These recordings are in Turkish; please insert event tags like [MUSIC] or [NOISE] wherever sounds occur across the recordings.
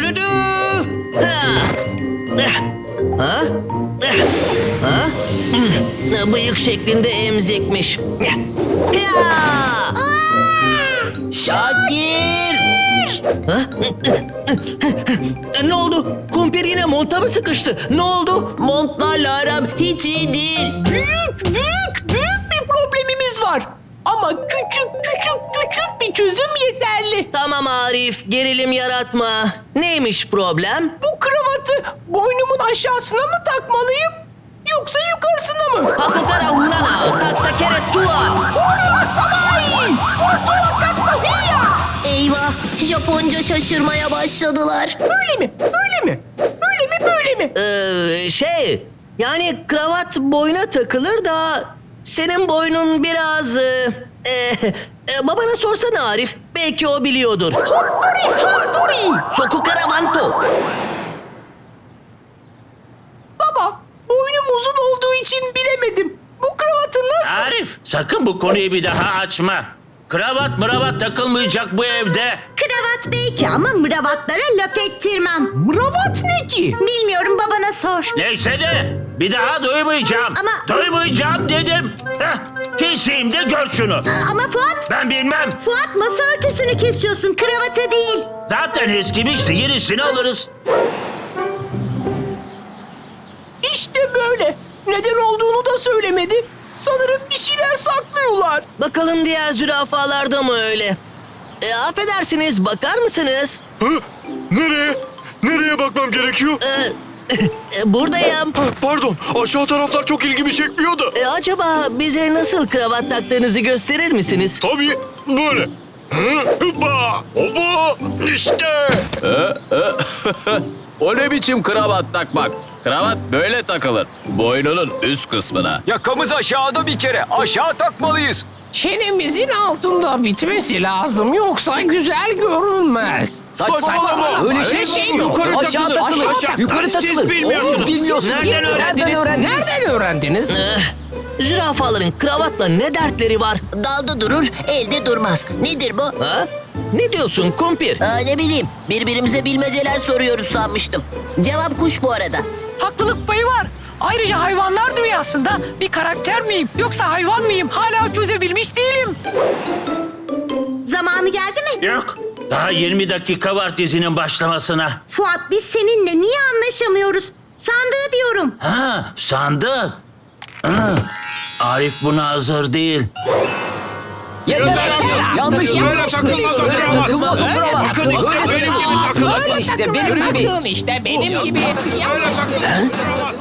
tü. Ha. Ha? Ha? Bıyık şeklinde emzikmiş. Şakir! Ha? Ne oldu? Kumpir yine monta mı sıkıştı? Ne oldu? Montlarla aram hiç iyi değil. Büyük büyük büyük bir problemimiz var. Ama küçük küçük bir çözüm yeterli. Tamam Arif, gerilim yaratma. Neymiş problem? Bu kravatı boynumun aşağısına mı takmalıyım? Yoksa yukarısına mı? Hakukara hunana, tattakere tua. Hunana samai! Urtua katkahiya! Eyvah Japonca şaşırmaya başladılar. Böyle mi? Böyle mi? Böyle mi? Böyle mi? Ee, şey, yani kravat boyna takılır da senin boynun biraz... E, e, e, babana sorsana Arif, belki o biliyordur. Hottori Hantori! Sokukara vanto. Baba, boynum uzun olduğu için bilemedim. Bu kravatı nasıl... Arif sakın bu konuyu bir daha açma. Kravat mıravat takılmayacak bu evde. Kravat belki ama mıravatlara laf ettirmem. Mravat ne ki? Bilmiyorum babana sor. Neyse de bir daha duymayacağım. Ama- Duymayacağım dedim. Heh, keseyim de gör şunu. Aa, Ama Fuat, Ben bilmem. Fuat masa örtüsünü kesiyorsun kravatı değil. Zaten eskimişti yenisini alırız. İşte böyle. Neden olduğunu da söylemedi. Sanırım bir şeyler saklıyorlar. Bakalım diğer zürafalarda mı öyle? E, affedersiniz, bakar mısınız? Hı? Nereye? Nereye bakmam gerekiyor? E, e, buradayım. Ha, Pardon, aşağı taraflar çok ilgimi çekmiyor da. E, acaba bize nasıl kravat taktığınızı gösterir misiniz? Tabii, böyle. Hı, Hoppa, hoppa, işte. [LAUGHS] O ne biçim kravat takmak? Kravat böyle takılır. Boynunun üst kısmına. Yakamız aşağıda bir kere. Aşağı takmalıyız. Çenemizin altında bitmesi lazım yoksa güzel görünmez. Saçmalama. Öyle şey, şey mi? Yukarı Aşağı takılır, takılır. aşağı. Yukarı Siz takılır. bilmiyorsunuz. Oğlum, bilmiyorsun. Nereden öğrendiniz? Nereden öğrendiniz? Eh, zürafaların kravatla ne dertleri var? Dalda durur, elde durmaz. Nedir bu? Ha? Ne diyorsun kumpir? Aa, ne bileyim, birbirimize bilmeceler soruyoruz sanmıştım. Cevap kuş bu arada. Haklılık payı var. Ayrıca hayvanlar dünyasında bir karakter miyim yoksa hayvan mıyım hala çözebilmiş değilim. Zamanı geldi mi? Yok. Daha 20 dakika var dizinin başlamasına. Fuat biz seninle niye anlaşamıyoruz? Sandığı diyorum. Ha sandık. Ha, Arif buna hazır değil. Yeter artık. Yanlış Böyle yanlış. takılmaz o Böyle takılmaz o. Bakın işte benim gibi takılır. Böyle işte benim gibi. Bakın işte benim gibi. Böyle takılır.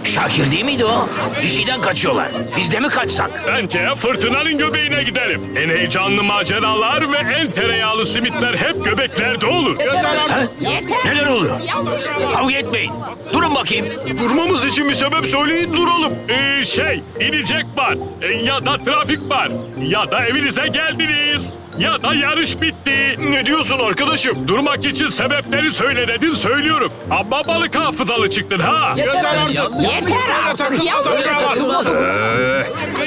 Şakir değil miydi o? Bir şeyden kaçıyorlar. Biz de mi kaçsak? Bence fırtınanın göbeğine gidelim. En heyecanlı maceralar ve en tereyağlı simitler hep göbeklerde olur. Neler oluyor? Kavga etmeyin. Durun bakayım. Durmamız için bir sebep söyleyin duralım. Ee, şey, inecek var. Ee, ya da trafik var. Ya da evinize geldiniz. Ya da yarış bitti. Ne diyorsun arkadaşım? Durmak için sebepleri söyle dedin söylüyorum. Ama balık hafızalı çıktın ha. Yeter artık. Yeter artık. Yanlış takılmaz.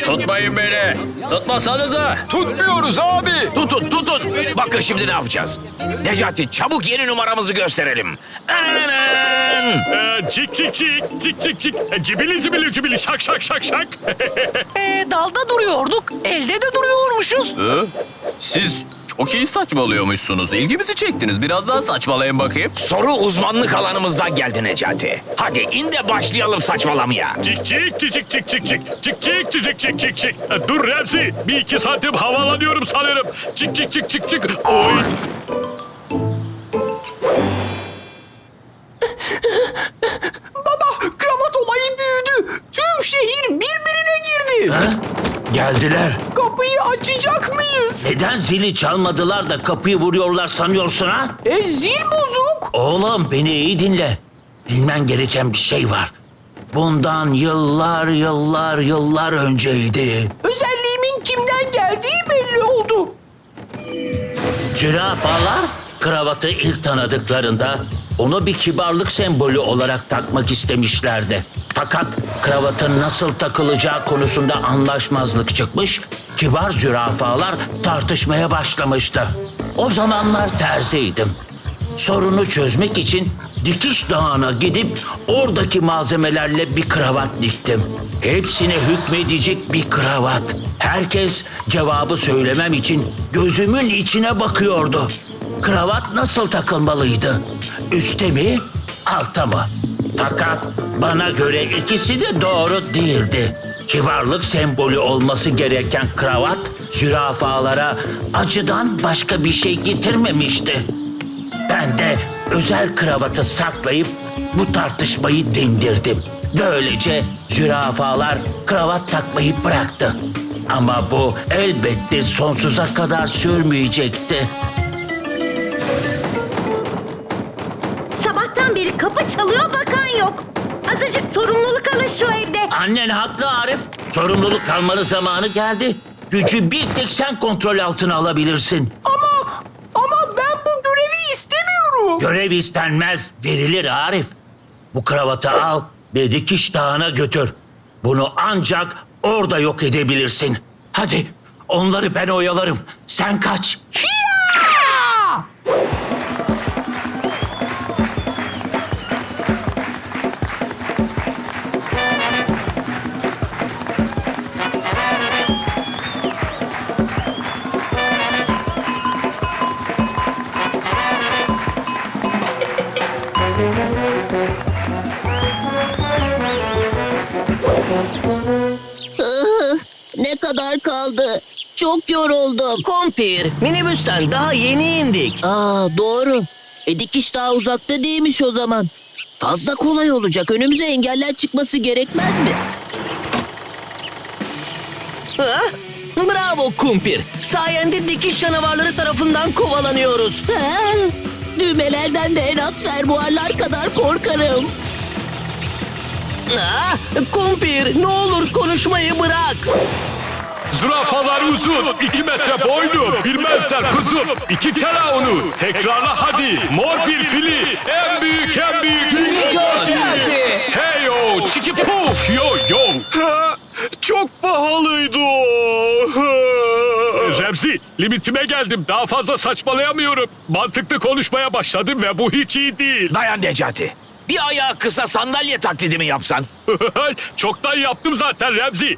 Tutmayın beni. Tutmasanıza. Tutmuyoruz abi. Tutun tutun. Bakın şimdi ne yapacağız. Necati çabuk yeni numaramızı gösterelim. Ee, cik cik cik, cik cik cik. Ee, cibili cibili cibili şak şak şak şak. [LAUGHS] Ee, dalda duruyorduk elde de duruyormuşuz. Hı? Siz çok iyi saçmalıyormuşsunuz. İlgimizi çektiniz. Biraz daha saçmalayın bakayım. Soru uzmanlık alanımızdan geldi Necati. Hadi in de başlayalım saçmalamaya. Cik cik cik cik cik cik cik. Cik cik cik cik cik cik. Dur Remzi. Bir iki santim havalanıyorum sanırım. Cik cik cik cik cik. Oy. Baba, kravat olayı büyüdü. Tüm şehir birbirine girdi. Geldiler. Açacak mıyız? Neden zili çalmadılar da kapıyı vuruyorlar sanıyorsun ha? E zil bozuk. Oğlum beni iyi dinle. Bilmen gereken bir şey var. Bundan yıllar yıllar yıllar önceydi. Özelliğimin kimden geldiği belli oldu. Zürafalar kravatı ilk tanıdıklarında onu bir kibarlık sembolü olarak takmak istemişlerdi. Fakat kravatın nasıl takılacağı konusunda anlaşmazlık çıkmış, kibar zürafalar tartışmaya başlamıştı. O zamanlar terziydim. Sorunu çözmek için dikiş dağına gidip oradaki malzemelerle bir kravat diktim. Hepsine hükmedecek bir kravat. Herkes cevabı söylemem için gözümün içine bakıyordu. Kravat nasıl takılmalıydı? Üste mi, alta mı? Fakat bana göre ikisi de doğru değildi. Kibarlık sembolü olması gereken kravat zürafalara acıdan başka bir şey getirmemişti. Ben de özel kravatı saklayıp bu tartışmayı dindirdim. Böylece zürafalar kravat takmayı bıraktı. Ama bu elbette sonsuza kadar sürmeyecekti. Sabahtan beri kapı çalıyor yok. Azıcık sorumluluk alın şu evde. Annen haklı Arif. Sorumluluk almanın zamanı geldi. Gücü bir tek sen kontrol altına alabilirsin. Ama ama ben bu görevi istemiyorum. Görev istenmez, verilir Arif. Bu kravatı al ve dikiş dağına götür. Bunu ancak orada yok edebilirsin. Hadi onları ben oyalarım. Sen kaç. Ne kadar kaldı? Çok yoruldum. Kumpir, minibüsten daha yeni indik. Aa doğru. E dikiş daha uzakta değilmiş o zaman. Fazla kolay olacak. Önümüze engeller çıkması gerekmez mi? Ha? Bravo Kumpir. Sayende dikiş canavarları tarafından kovalanıyoruz. Ha, düğmelerden de en az fermuarlar kadar korkarım. Ha? Kumpir ne olur konuşmayı bırak. Zürafalar uzun, iki metre boylu. Bilmezler kuzum. İki kere onu. Tekrarla hadi. Mor bir fili. En büyük, en büyük. Hey yo, çiki puf, yo yo. Ha, Çok pahalıydı o. Remzi, limitime geldim. Daha fazla saçmalayamıyorum. Mantıklı konuşmaya başladım ve bu hiç iyi değil. Dayan Necati. Bir ayağı kısa sandalye taklidi mi yapsan? [LAUGHS] Çoktan yaptım zaten Remzi.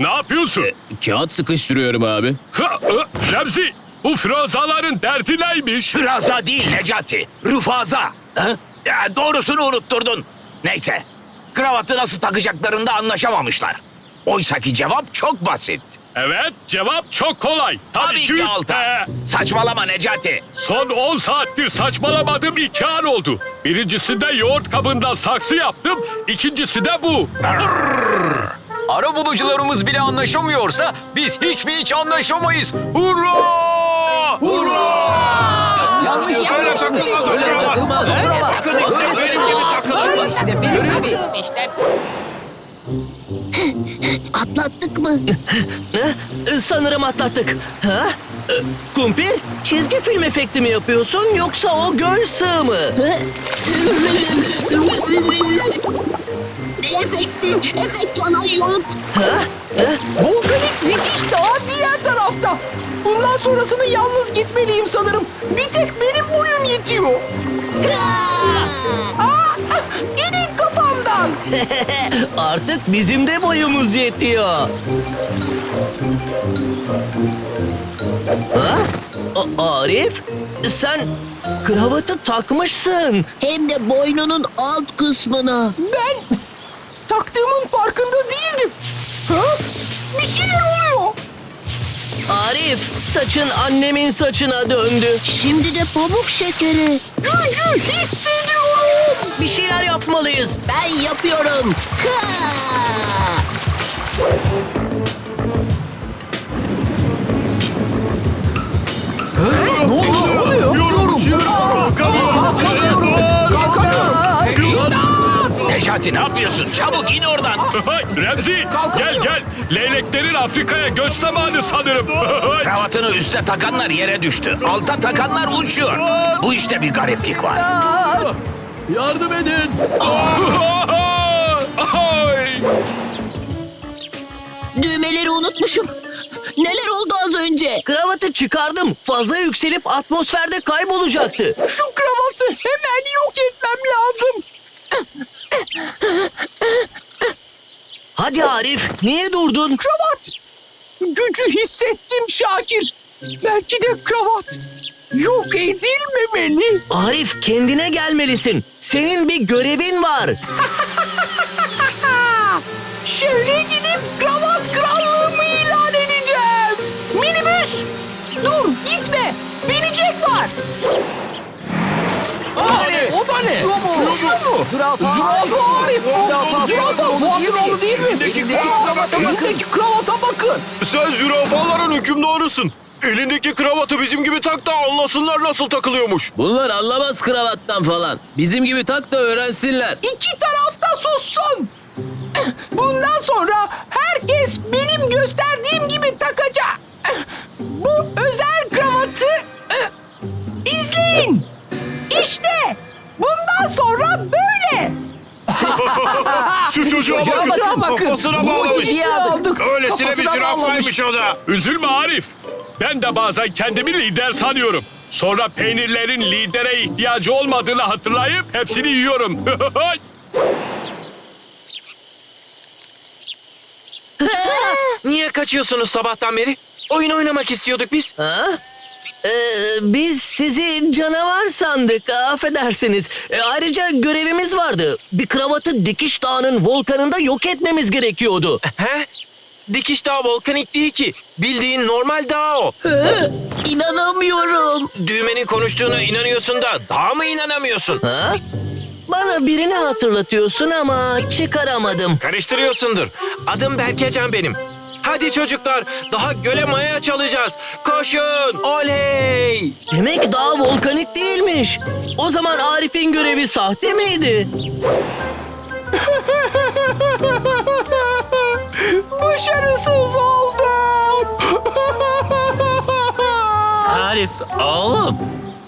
Ne yapıyorsun? Kağıt sıkıştırıyorum abi. Hı, hı, Remzi, bu frazaların derdi neymiş? Pıraza değil Necati. Rıfaza. Ha? Ya doğrusunu unutturdun. Neyse. Kravatı nasıl takacaklarında anlaşamamışlar. Oysaki cevap çok basit. Evet, cevap çok kolay. Tabii ki üst- alta. Ee, Saçmalama Necati. Son 10 saattir saçmalamadım iki an oldu. Birincisinde yoğurt kabından saksı yaptım, ikincisi de bu. Ara bulucularımız bile anlaşamıyorsa biz hiç mi hiç anlaşamayız. Hurra! Hurra! Yanlış Böyle takılmaz o kravat. Bakın işte benim gibi takılır. İşte benim gibi. İşte Atlattık mı? Ha? Sanırım atlattık. Ha? Ee, Kumpir, çizgi film efekti mi yapıyorsun yoksa o göl sığ mı? [LAUGHS] ne efekti? Efekt falan yok. Ha? Volkanik dikiş daha diğer tarafta. Bundan sonrasını yalnız gitmeliyim sanırım. Bir tek benim boyum yetiyor. Aa, ah, inin kafamdan. [LAUGHS] Artık bizim de boyumuz yetiyor. Ha? A- Arif, sen kravatı takmışsın. Hem de boynunun alt kısmına. Ben taktığımın farkında değildim. Ha? Bir şeyler oluyor. Arif, saçın annemin saçına döndü. Şimdi de pamuk şekeri. Gücü hissediyorum. Bir şeyler yapmalıyız. Ben yapıyorum. Ha! Necati ne yapıyorsun? Çabuk in oradan. [LAUGHS] Remzi, gel gel. Leyleklerin Afrika'ya göç zamanı sanırım. [LAUGHS] Kravatını üste takanlar yere düştü. Alta takanlar uçuyor. Bu işte bir gariplik var. Ay! [LAUGHS] Düğmeleri unutmuşum. Neler oldu az önce? Kravatı çıkardım. Fazla yükselip atmosferde kaybolacaktı. Şu kravatı hemen yok etmem lazım. Hadi Arif, niye durdun? Kravat. Gücü hissettim Şakir. Belki de kravat yok edilmemeli. Arif kendine gelmelisin. Senin bir görevin var. [LAUGHS] Şehre gidip kravat krallığımı ilan edeceğim. Minibüs. Dur gitme. Binecek var. Da ne? Şu mu? Zürafa. Zürafa Arif. O Zürafa Fuat'ın oğlu değil mi? Elindeki kravata bakın. Elindeki kravata bakın. Sen zürafaların hükümdarısın. Elindeki kravatı bizim gibi tak da anlasınlar nasıl takılıyormuş. Bunlar anlamaz kravattan falan. Bizim gibi tak da öğrensinler. İki tarafta sussun. Bundan sonra herkes benim gösterdiğim gibi takacak. Çocuğa bakın. Kafasına bağlamış. Öylesine bir zürafaymış o da. Üzülme Arif. Ben de bazen kendimi lider sanıyorum. Sonra peynirlerin lidere ihtiyacı olmadığını hatırlayıp hepsini yiyorum. [LAUGHS] Niye kaçıyorsunuz sabahtan beri? Oyun oynamak istiyorduk biz. Ha? Ee, biz sizi canavar sandık, affedersiniz. Ee, ayrıca görevimiz vardı. Bir kravatı Dikiş Dağı'nın volkanında yok etmemiz gerekiyordu. He? Dikiş Dağı volkanik değil ki. Bildiğin normal dağ o. İnanamıyorum. Düğmenin konuştuğuna inanıyorsun da dağa mı inanamıyorsun? Ha? Bana birini hatırlatıyorsun ama çıkaramadım. Karıştırıyorsundur. Adım Berkecan benim. Hadi çocuklar daha göle maya çalacağız. Koşun oley. Demek dağ volkanik değilmiş. O zaman Arif'in görevi sahte miydi? [LAUGHS] Başarısız oldum. [LAUGHS] Arif oğlum.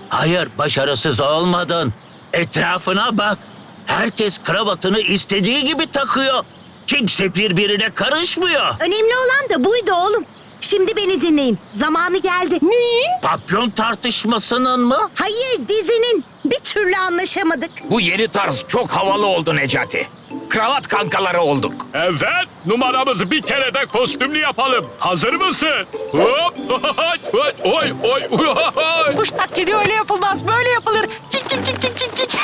Hayır başarısız olmadın. Etrafına bak. Herkes kravatını istediği gibi takıyor. Kimse birbirine karışmıyor. Önemli olan da buydu oğlum. Şimdi beni dinleyin. Zamanı geldi. Neyin? Papyon tartışmasının mı? Hayır dizinin. Bir türlü anlaşamadık. Bu yeni tarz çok havalı oldu Necati. Kravat kankaları olduk. evet, numaramızı bir kere de kostümlü yapalım. Hazır mısın? Hop, [LAUGHS] oy, oy, oy, oy. Kuş taklidi öyle yapılmaz. Böyle yapılır. Cik cik cik cik cik.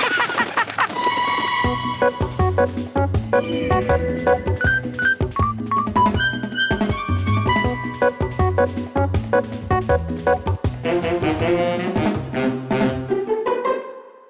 Thank you.